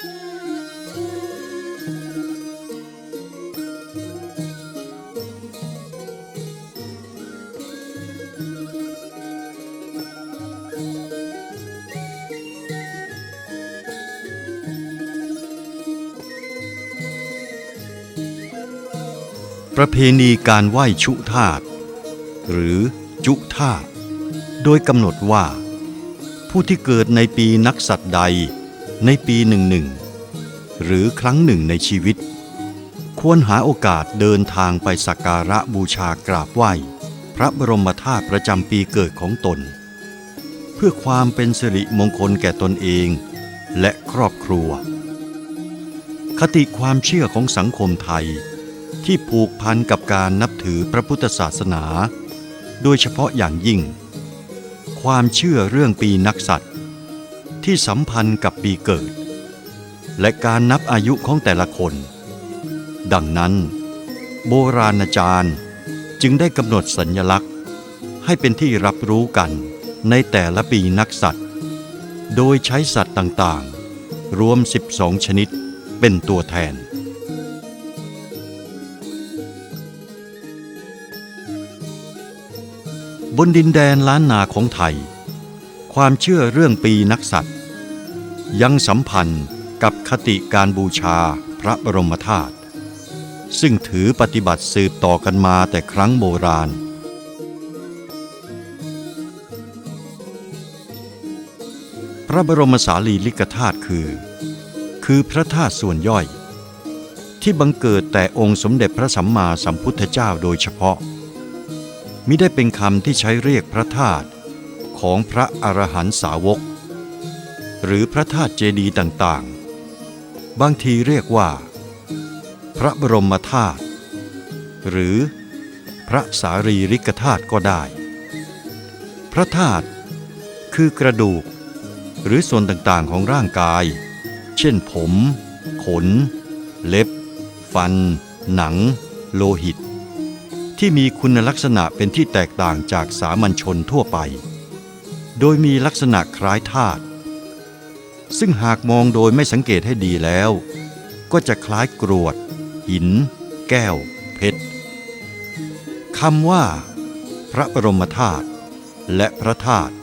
ประเพณีการไหว้ชุธาตหรือจุธาตโดยกำหนดว่า ผู้ที่เกิดในปีนักสัตว์ใด ในปีหนึ่งหนึ่งหรือครั้งหนึ่งในชีวิต ควรหาโอกาสเดินทางไปสักการะบูชากราบไหว้ พระบรมธาตุประจำปีเกิดของตน เพื่อความเป็นสิริมงคลแก่ตนเองและครอบครัว คติความเชื่อของสังคมไทย ที่ผูกพันกับการนับถือพระพุทธศาสนา โดยเฉพาะอย่างยิ่ง ความเชื่อเรื่องปีนักสัตว์ ที่สัมพันธ์กับปีเกิด และการนับอายุของแต่ละคน ดังนั้น โบราณอาจารย์จึงได้กำหนดสัญญลักษณ์ ให้เป็นที่รับรู้กันในแต่ละปีนักสัตว์ โดยใช้สัตว์ต่างๆ รวม 12 ชนิดเป็นตัวแทนบนดินแดนล้านนาของไทย ความเชื่อเรื่องปีนักสัตว์ยั ยังสัมพันธ์กับคติการบูชาพระบรมธาตุซึ่งถือปฏิบัติสืบต่อกันมาแต่ครั้งโบราณ พระบรมสารีริกธาตุคือ คือพระธาตุส่วนย่อย ที่บังเกิดแต่องค์สมเด็จพระสัมมาสัมพุทธเจ้าโดยเฉพาะ มิได้เป็นคำที่ใช้เรียกพระธาตุของพระอรหันตสาวก หรือพระธาตุเจดีย์ต่างๆ บางทีเรียกว่า พระบรมธาตุหรือพระสารีริกธาตุก็ได้ พระธาตุคือกระดูก หรือส่วนต่างๆของร่างกาย เช่นผม ขน เล็บ ฟัน หนัง โลหิต ที่มีคุณลักษณะเป็นที่แตกต่างจากสามัญชนทั่วไป โดยมีลักษณะคล้ายธาตุ ซึ่งหากมองโดยไม่สังเกตให้ดีแล้ว ก็จะคล้ายกรวด หิน แก้ว เพชรคำว่า พระบรมธาตุและพระธาตุ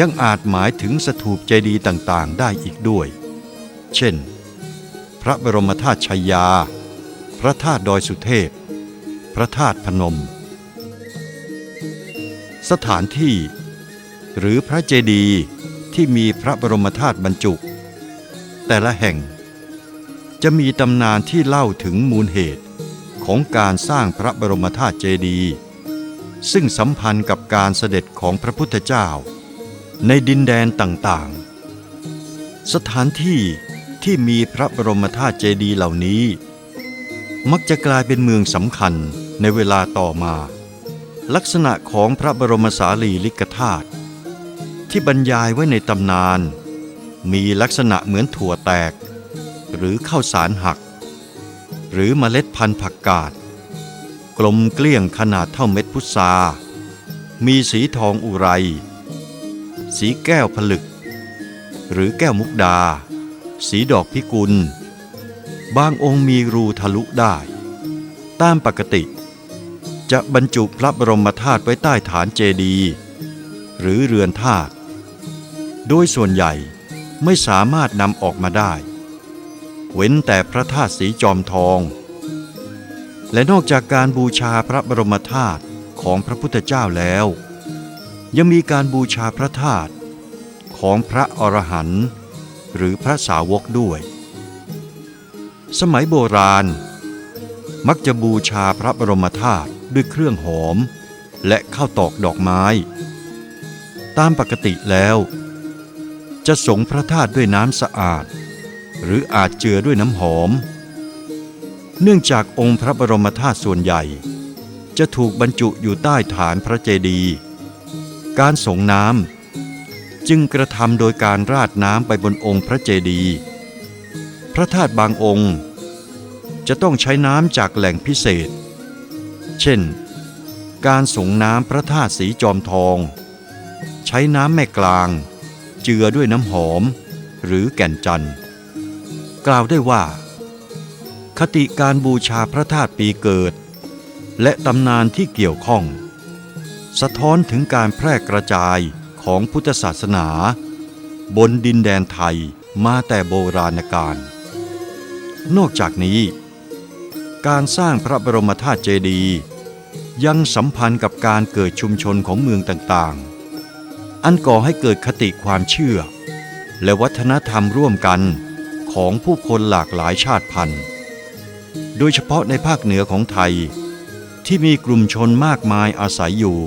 ยังอาจหมายถึงสถูปเจดีย์ต่างๆ ได้อีกด้วย เช่น พระบรมธาตุชัยยา พระธาตุดอยสุเทพ พระธาตุพนม สถานที่ หรือพระเจดีย์ ที่มีพระบรมธาตุบรรจุ แต่ละแห่ง จะมีตำนานที่เล่าถึงมูลเหตุของการสร้างพระบรมธาตุเจดีย์ซึ่งสัมพันธ์กับการเสด็จของพระพุทธเจ้า ในดินแดนต่างๆ สถานที่ที่มีพระบรมธาตุเจดีย์เหล่านี้ มักจะกลายเป็นเมืองสำคัญในเวลาต่อมา ลักษณะของพระบรมสารีริกธาตุ ที่บรรยายไว้ในตำนาน มีลักษณะเหมือนถั่วแตก หรือข้าวสารหัก หรือเมล็ดพันธุ์ผักกาดกลมเกลี้ยงขนาดเท่าเม็ดพุทรามีสีทองอุไร สีแก้วผลึก หรือแก้วมุกดา สีดอกพิกุล บางองค์มีรูทะลุได้ ตามปกติ จะบรรจุพระบรมธาตุไว้ใต้ฐานเจดีย์หรือเรือนธาตุ โดยส่วนใหญ่ไม่สามารถนำออกมาได้ เว้นแต่พระธาตุสีจอมทอง และนอกจากการบูชาพระบรมธาตุของพระพุทธเจ้าแล้ว ยังมีการบูชาพระธาตุของพระอรหันต์หรือพระสาวกด้วย สมัยโบราณ มักจะบูชาพระบรมธาตุด้วยเครื่องหอม และข้าวตอกดอกไม้ ตามปกติแล้ว จะสงพระธาตุด้วยน้ำสะอาด หรืออาจเจือด้วยน้ำหอม เนื่องจากองค์พระบรมธาตุส่วนใหญ่ จะถูกบรรจุอยู่ใต้ฐานพระเจดีย์การสงน้ำจึงกระทำโดยการราดน้ำไปบนองค์พระเจดีย์พระธาตุบางองค์ จะต้องใช้น้ำจากแหล่งพิเศษ เช่น การสงน้ำพระธาตุสีจอมทอง ใช้น้ำแม่กลาง เจือด้วยน้ำหอม หรือแก่นจันทร์ กล่าวได้ว่า คติการบูชาพระธาตุปีเกิด และตำนานที่เกี่ยวข้อง สะท้อนถึงการแพร่กระจายของพุทธศาสนา บนดินแดนไทยมาแต่โบราณกาลนอกจากนี้ การสร้างพระบรมธาตุเจดีย์ยังสัมพันธ์กับการเกิดชุมชนของเมืองต่างๆ อันก่อให้เกิดคติความเชื่อ และวัฒนธรรมร่วมกันของผู้คนหลากหลายชาติพันธุ์ โดยเฉพาะในภาคเหนือของไทย ที่มีกลุ่มชนมากมายอาศัยอยู่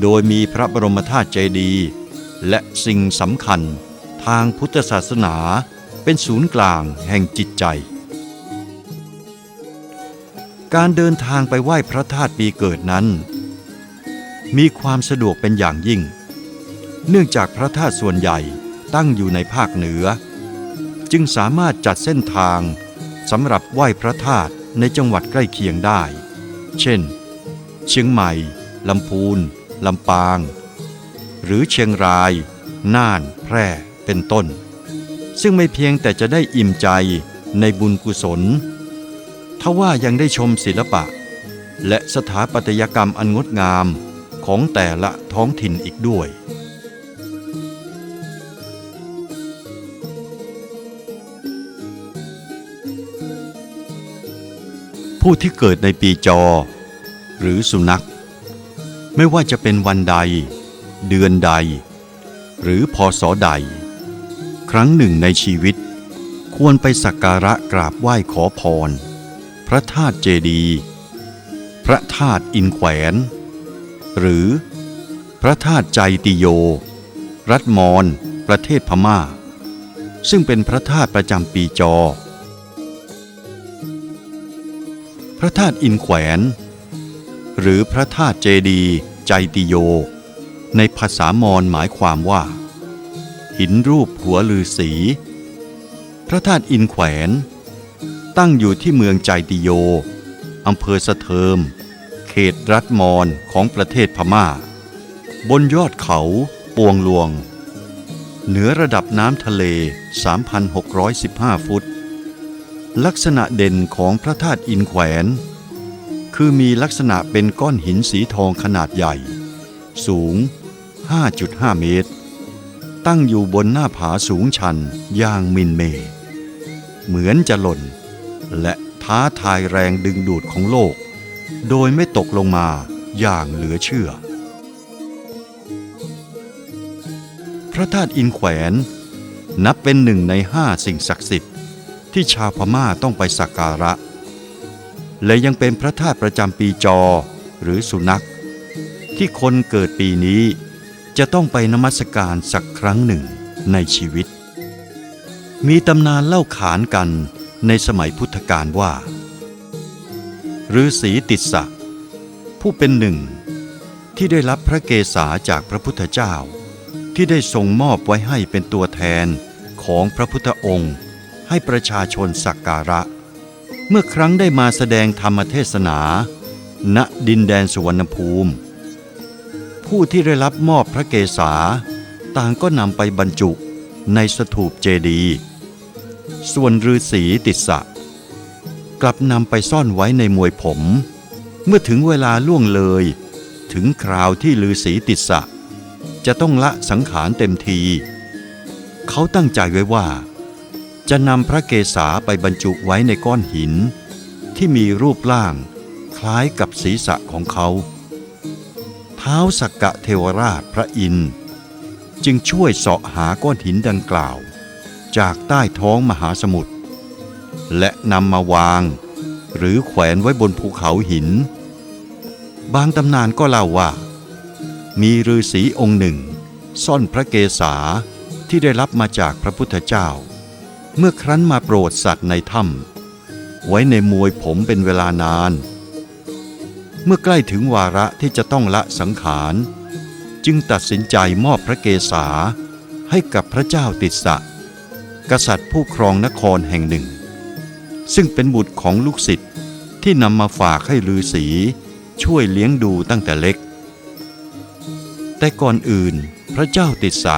โดยมีพระบรมธาตุเจดีย์และสิ่งสำคัญทางพุทธศาสนาเป็นศูนย์กลางแห่งจิตใจ การเดินทางไปไหว้พระธาตุปีเกิดนั้น มีความสะดวกเป็นอย่างยิ่ง เนื่องจากพระธาตุส่วนใหญ่ตั้งอยู่ในภาคเหนือ จึงสามารถจัดเส้นทางสำหรับไหว้พระธาตุในจังหวัดใกล้เคียงได้ เช่น เชียงใหม่ลำพูนลำปาง หรือเชียงราย น่าน แพร่ เป็นต้น ซึ่งไม่เพียงแต่จะได้อิ่มใจในบุญกุศลทว่ายังได้ชมศิลปะ และสถาปัตยกรรมอันงดงามของแต่ละท้องถิ่นอีกด้วย ผู้ที่เกิดในปีจอ หรือสุนัข ไม่ว่าจะเป็นวันใด เดือนใด หรือพศใด ครั้งหนึ่งในชีวิต ควรไปสักการะกราบไหว้ขอพร พระธาตุเจดี พระธาตุอินแขวน หรือพระธาตุใจติโย รัฐมอนประเทศพม่า ซึ่งเป็นพระธาตุประจำปีจอ พระธาตุอินแขวน หรือพระธาตุเจดีใจติโย ในภาษามอญหมายความว่า หินรูปหัวลือสี พระธาตุอินแขวน ตั้งอยู่ที่เมืองใจติโยอำเภอสะเทิม เขตรัฐมอนของประเทศพม่า บนยอดเขาปวงลวง เหนือระดับน้ำทะเล 3,615 ฟุต ลักษณะเด่นของพระธาตุอินแขวน คือมีลักษณะเป็นก้อนหินสีทองขนาดใหญ่ สูง 5.5 เมตร ตั้งอยู่บนหน้าผาสูงชันอย่างมินเม เหมือนจะหล่น และท้าทายแรงดึงดูดของโลก โดยไม่ตกลงมาอย่างเหลือเชื่อ พระธาตุอินแขวน นับเป็นหนึ่งในห้าสิ่งศักดิ์สิทธิ์ ที่ชาวพม่าต้องไปสักการะ และยังเป็นพระธาตุประจำปีจอหรือสุนัข ที่คนเกิดปีนี้จะต้องไปนมัสการสักครั้งหนึ่งในชีวิต มีตำนานเล่าขานกันในสมัยพุทธกาลว่าฤาษีติสสะผู้เป็นหนึ่ง ที่ได้รับพระเกศาจากพระพุทธเจ้า ที่ได้ทรงมอบไว้ให้เป็นตัวแทนของพระพุทธองค์ ให้ประชาชนสักการะ เมื่อครั้งได้มาแสดงธรรมเทศนา ณดินแดนสุวรรณภูมิ ผู้ที่ได้รับมอบพระเกศาต่างก็นำไปบรรจุในสถูปเจดีย์ส่วนฤาษีติสะ กลับนำไปซ่อนไว้ในมวยผม เมื่อถึงเวลาล่วงเลย ถึงคราวที่ฤาษีติสะ จะต้องละสังขารเต็มที เขาตั้งใจไว้ว่า จะนำพระเกศาไปบรรจุไว้ในก้อนหิน ที่มีรูปร่าง คล้ายกับศีรษะของเขา เท้าสักกะเทวราชพระอินทร์จึงช่วยเสาะหาก้อนหินดังกล่าว จากใต้ท้องมหาสมุทรและนำมาวาง หรือแขวนไว้บนภูเขาหิน บางตำนานก็เล่าว่า มีฤาษีองค์หนึ่ง ซ่อนพระเกศาที่ได้รับมาจากพระพุทธเจ้า เมื่อครั้นมาโปรดสัตว์ในถ้ำไว้ในมวยผมเป็นเวลานาน เมื่อใกล้ถึงวาระที่จะต้องละสังขาร จึงตัดสินใจมอบพระเกศาให้กับพระเจ้าติสสะ กษัตริย์ผู้ครองนครแห่งหนึ่ง ซึ่งเป็นบุตรของลูกศิษย์ที่นำมาฝากให้ฤาษีช่วยเลี้ยงดูตั้งแต่เล็ก แต่ก่อนอื่นพระเจ้าติสสะ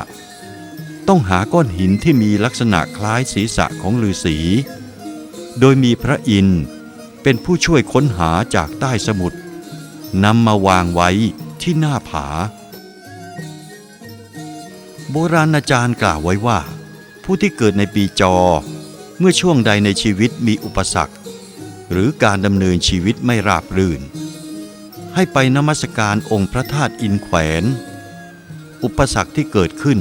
ต้องหาก้อนหินที่มีลักษณะคล้ายศีรษะของฤาษี โดยมีพระอินทร์เป็นผู้ช่วยค้นหาจากใต้สมุทรนำมาวางไว้ที่หน้าผา โบราณอาจารย์กล่าวไว้ว่า ผู้ที่เกิดในปีจอ เมื่อช่วงใดในชีวิตมีอุปสรรค หรือการดำเนินชีวิตไม่ราบรื่น ให้ไปนมัสการองค์พระธาตุอินแขวน อุปสรรคที่เกิดขึ้น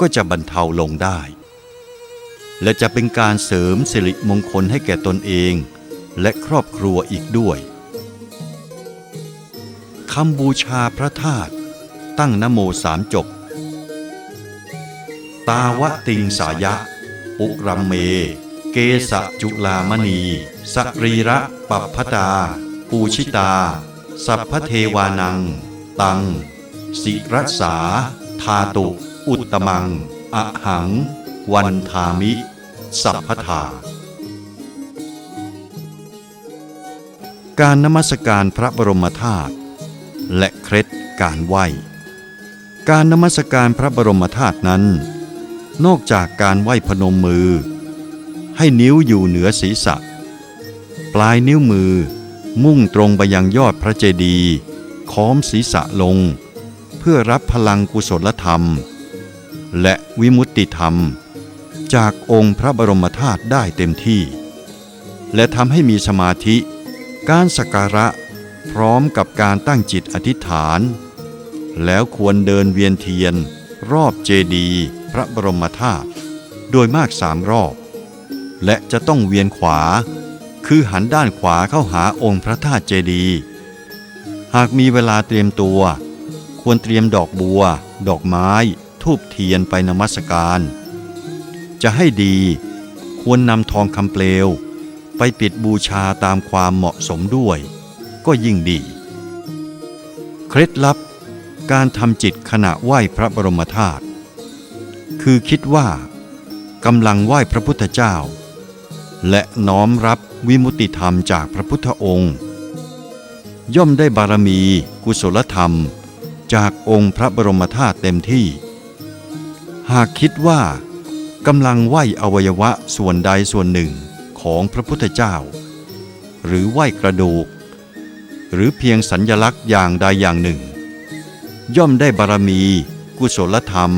ก็จะบรรเทาลงได้ และจะเป็นการเสริมสิริมงคลให้แก่ตนเองและครอบครัวอีกด้วยคำบูชาพระธาตุตั้งนโมสามจบ ตาวะติงสายะปุรัมเม เกสะจุลามณีสรีระปัปพตา ปูชิตา สัพพเทวานัง ตัง สิรัสสา ทาตุ อุตมังอะหัง วันทามิ สัพพทา การนมัสการพระบรมธาตุและเคล็ดการไหว้การนมัสการพระบรมธาตุนั้น นอกจากการไหว้พนมมือ ให้นิ้วอยู่เหนือศีรษะ ปลายนิ้วมือมุ่งตรงไปยังยอดพระเจดีย์ค้อมศีรษะลง เพื่อรับพลังกุศลธรรม และวิมุตติธรรม จากองค์พระบรมธาตุได้เต็มที่ และทำให้มีสมาธิ การสักการะพร้อมกับการตั้งจิตอธิษฐาน แล้วควรเดินเวียนเทียน รอบเจดีย์พระบรมธาตุโดยมากสามรอบ และจะต้องเวียนขวา คือหันด้านขวาเข้าหาองค์พระธาตุเจดีย์หากมีเวลาเตรียมตัว ควรเตรียมดอกบัว ดอกไม้ ทูบเทียนไปนมัสการ จะให้ดีควรนำทองคำเปลว ไปปิดบูชาตามความเหมาะสมด้วย ก็ยิ่งดี เคล็ดลับการทำจิตขณะไหว้พระบรมธาตุคือคิดว่ากำลังไหว้พระพุทธเจ้า และน้อมรับวิมุตติธรรมจากพระพุทธองค์ ย่อมได้บารมีกุศลธรรม จากองค์พระบรมธาตุเต็มที่ หากคิดว่ากำลังไหวอวัยวะส่วนใดส่วนหนึ่งของพระพุทธเจ้า หรือไหวกระดูก หรือเพียงสัญญลักษณ์อย่างใดอย่างหนึ่ง ย่อมได้บารมี กุศลธรรม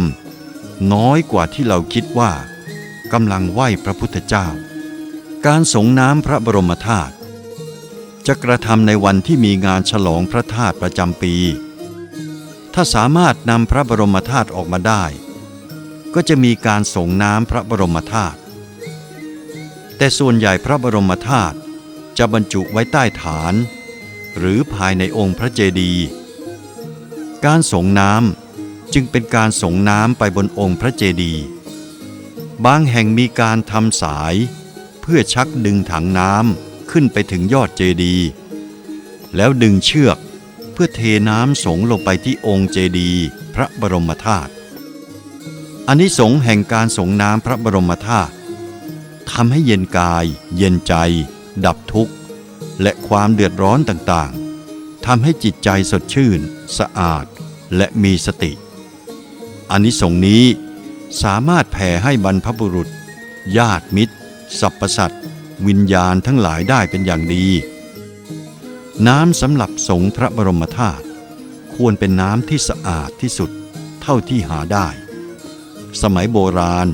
น้อยกว่าที่เราคิดว่ากำลังไหวพระพุทธเจ้า การสงน้ำพระบรมธาตุจะกระทำในวันที่มีงานฉลองพระธาตุประจำปี ถ้าสามารถนำพระบรมธาตุออกมาได้ ก็จะมีการส่งน้ำพระบรมธาตุแต่ส่วนใหญ่พระบรมธาตุจะบรรจุไว้ใต้ฐาน หรือภายในองค์พระเจดีย์การส่งน้ำจึงเป็นการส่งน้ำไปบนองค์พระเจดีย์บางแห่งมีการทำสาย เพื่อชักดึงถังน้ำขึ้นไปถึงยอดเจดีย์แล้วดึงเชือกเพื่อเทน้ำสงลงไปที่องค์เจดีย์พระบรมธาตุ อานิสงส์แห่งการสงน้ำพระบรมธาตุทำให้เย็นกาย เย็นใจ ดับทุกข์ และความเดือดร้อนต่างๆทำให้จิตใจสดชื่น สะอาดและมีสติอานิสงส์นี้สามารถแผ่ให้บรรพบุรุษ ญาติมิตรสรรพสัตว์วิญญาณทั้งหลายได้เป็นอย่างดี น้ำสำหรับสงพระบรมธาตุควรเป็นน้ำที่สะอาดที่สุดเท่าที่หาได้ สมัยโบราณ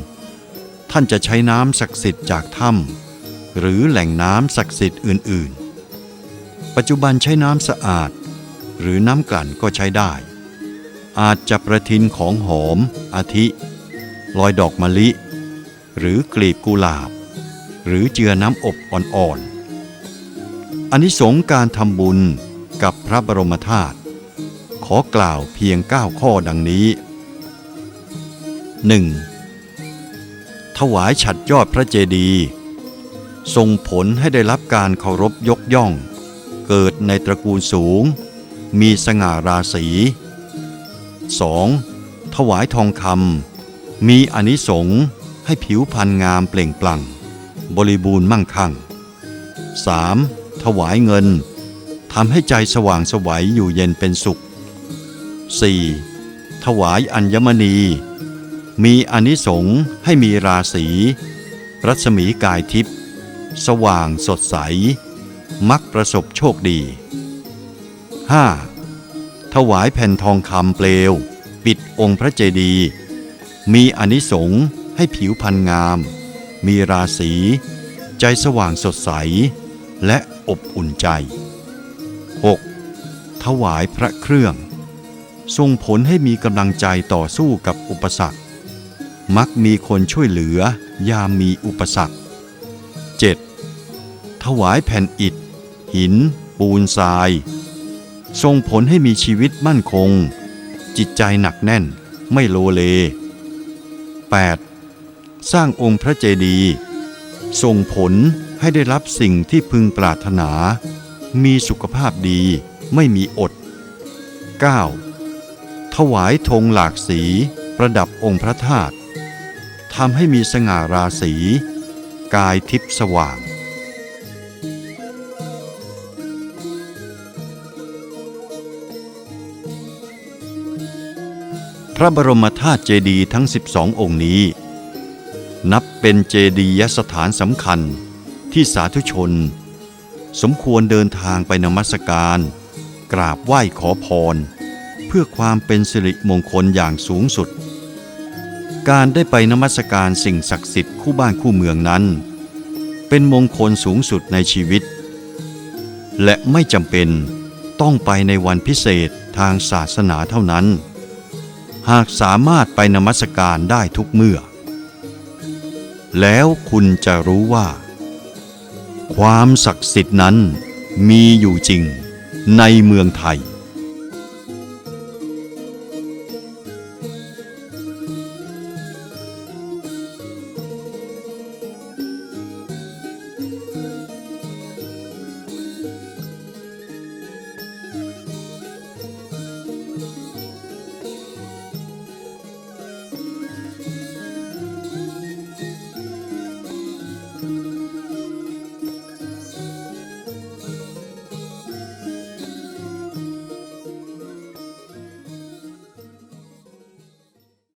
ท่านจะใช้น้ำศักดิ์สิทธิ์จากถ้ำหรือแหล่งน้ำศักดิ์สิทธิ์อื่นๆ ปัจจุบันใช้น้ำสะอาด หรือน้ำกลั่นก็ใช้ได้ อาจจะประทินของหอม อาทิ ลอยดอกมะลิ หรือกลีบกุหลาบ หรือเจือน้ำอบอ่อนๆอันนี้สงการทำบุญกับพระบรมธาตุขอกล่าวเพียง 9 ข้อดังนี้ 1. ถวายฉัดยอดพระเจดีย์ส่งผลให้ได้รับการเคารพยกย่อง เกิดในตระกูลสูง มีสง่าราศี 2. ถวายทองคำมีอนิสงส์ให้ผิวพรรณงามเปล่งปลั่ง บริบูรณ์มั่งคั่ง 3. ถวายเงินทำให้ใจสว่างสวัยอยู่เย็นเป็นสุข 4. ถวายอัญมณี มีอนิสงส์ให้มีราศีรัศมีกายทิพย์สว่างสดใส มักประสบโชคดี 5. ถวายแผ่นทองคำเปลว ปิดองค์พระเจดีย์มีอนิสงส์ให้ผิวพรรณงาม มีราศี ใจสว่างสดใส และอบอุ่นใจ 6. ถวายพระเครื่อง ส่งผลให้มีกำลังใจต่อสู้กับอุปสรรค มักมีคนช่วยเหลือยามมีอุปสรรค 7. ถวายแผ่นอิฐ หิน ปูนทราย ส่งผลให้มีชีวิตมั่นคง จิตใจหนักแน่นไม่โลเล 8. สร้างองค์พระเจดีย์ส่งผลให้ได้รับสิ่งที่พึงปรารถนา มีสุขภาพดีไม่มีอด 9. ถวายธงหลากสีประดับองค์พระธาตุ ทำให้มีสง่าราศี กายทิพย์สว่าง พระบรมธาตุเจดีย์ทั้ง 12 องค์นี้ นับเป็นเจดียสถานสำคัญที่สาธุชน สมควรเดินทางไปนมัสการ กราบไหว้ขอพร เพื่อความเป็นสิริมงคลอย่างสูงสุด การได้ไปนมัสการสิ่งศักดิ์สิทธิ์คู่บ้านคู่เมืองนั้น เป็นมงคลสูงสุดในชีวิต และไม่จำเป็นต้องไปในวันพิเศษทางศาสนาเท่านั้น หากสามารถไปนมัสการได้ทุกเมื่อ แล้วคุณจะรู้ว่า ความศักดิ์สิทธิ์นั้นมีอยู่จริงในเมืองไทย